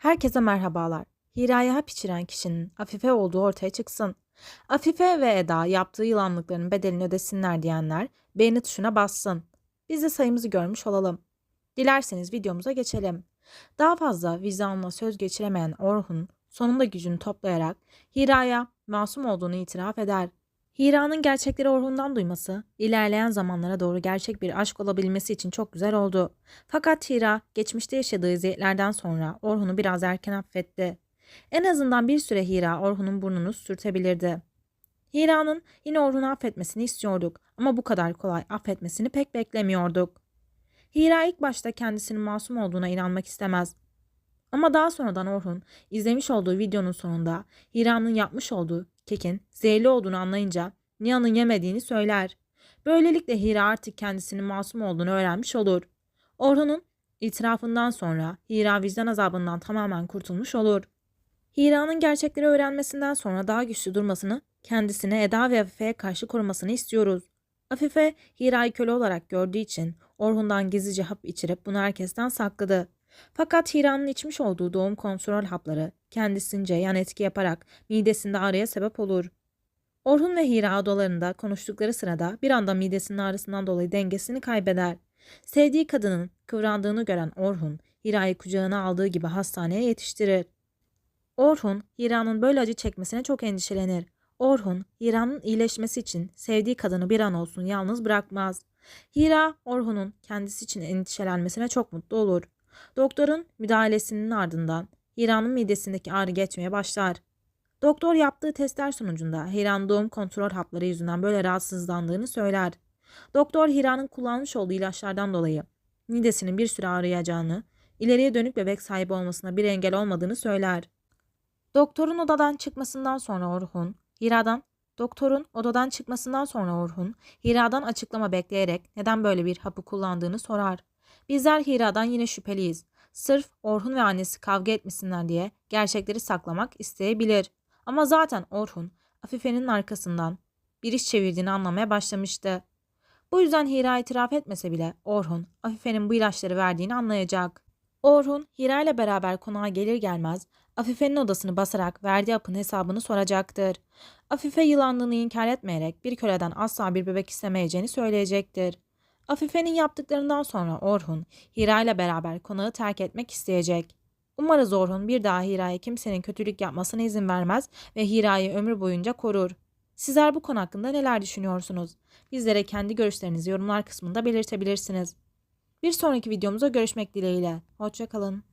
Herkese merhabalar. Hira'ya hap içiren kişinin Afife olduğu ortaya çıksın. Afife ve Eda yaptığı yılanlıkların bedelini ödesinler diyenler beğeni tuşuna bassın. Biz de sayımızı görmüş olalım. Dilerseniz videomuza geçelim. Daha fazla vicdanla söz geçiremeyen Orhun sonunda gücünü toplayarak Hira'ya masum olduğunu itiraf eder. Hira'nın gerçekleri Orhun'dan duyması, ilerleyen zamanlara doğru gerçek bir aşk olabilmesi için çok güzel oldu. Fakat Hira geçmişte yaşadığı eziyetlerden sonra Orhun'u biraz erken affetti. En azından bir süre Hira Orhun'un burnunu sürtebilirdi. Hira'nın yine Orhun'u affetmesini istiyorduk ama bu kadar kolay affetmesini pek beklemiyorduk. Hira ilk başta kendisinin masum olduğuna inanmak istemez. Ama daha sonradan Orhun izlemiş olduğu videonun sonunda Hira'nın yapmış olduğu kekin zehirli olduğunu anlayınca Nihan'ın yemediğini söyler. Böylelikle Hira artık kendisinin masum olduğunu öğrenmiş olur. Orhun'un itirafından sonra Hira vicdan azabından tamamen kurtulmuş olur. Hira'nın gerçekleri öğrenmesinden sonra daha güçlü durmasını, kendisine Eda ve Afife'ye karşı korumasını istiyoruz. Afife, Hira'yı köle olarak gördüğü için Orhun'dan gizlice hap içirip bunu herkesten sakladı. Fakat Hira'nın içmiş olduğu doğum kontrol hapları kendisince yan etki yaparak midesinde ağrıya sebep olur. Orhun ve Hira odalarında konuştukları sırada bir anda midesinin ağrısından dolayı dengesini kaybeder. Sevdiği kadının kıvrandığını gören Orhun, Hira'yı kucağına aldığı gibi hastaneye yetiştirir. Orhun, Hira'nın böyle acı çekmesine çok endişelenir. Orhun, Hira'nın iyileşmesi için sevdiği kadını bir an olsun yalnız bırakmaz. Hira, Orhun'un kendisi için endişelenmesine çok mutlu olur. Doktorun müdahalesinin ardından Hira'nın midesindeki ağrı geçmeye başlar. Doktor yaptığı testler sonucunda Hira'nın doğum kontrol hapları yüzünden böyle rahatsızlandığını söyler. Doktor Hira'nın kullanmış olduğu ilaçlardan dolayı midesinin bir süre ağrıyacağını, ileriye dönük bebek sahibi olmasına bir engel olmadığını söyler. Doktorun odadan çıkmasından sonra Orhun, Hira'dan Doktorun odadan çıkmasından sonra Orhun, Hira'dan açıklama bekleyerek neden böyle bir hapı kullandığını sorar. Bizler Hira'dan yine şüpheliyiz. Sırf Orhun ve annesi kavga etmesinler diye gerçekleri saklamak isteyebilir. Ama zaten Orhun, Afife'nin arkasından bir iş çevirdiğini anlamaya başlamıştı. Bu yüzden Hira itiraf etmese bile Orhun, Afife'nin bu ilaçları verdiğini anlayacak. Orhun, Hira ile beraber konağa gelir gelmez Afife'nin odasını basarak verdiği hapın hesabını soracaktır. Afife yılandığını inkar etmeyerek bir köleden asla bir bebek istemeyeceğini söyleyecektir. Afife'nin yaptıklarından sonra Orhun, Hira ile beraber konağı terk etmek isteyecek. Umarız Orhun bir daha Hira'ya kimsenin kötülük yapmasına izin vermez ve Hira'yı ömür boyunca korur. Sizler bu konu hakkında neler düşünüyorsunuz? Bizlere kendi görüşlerinizi yorumlar kısmında belirtebilirsiniz. Bir sonraki videomuzda görüşmek dileğiyle. Hoşçakalın.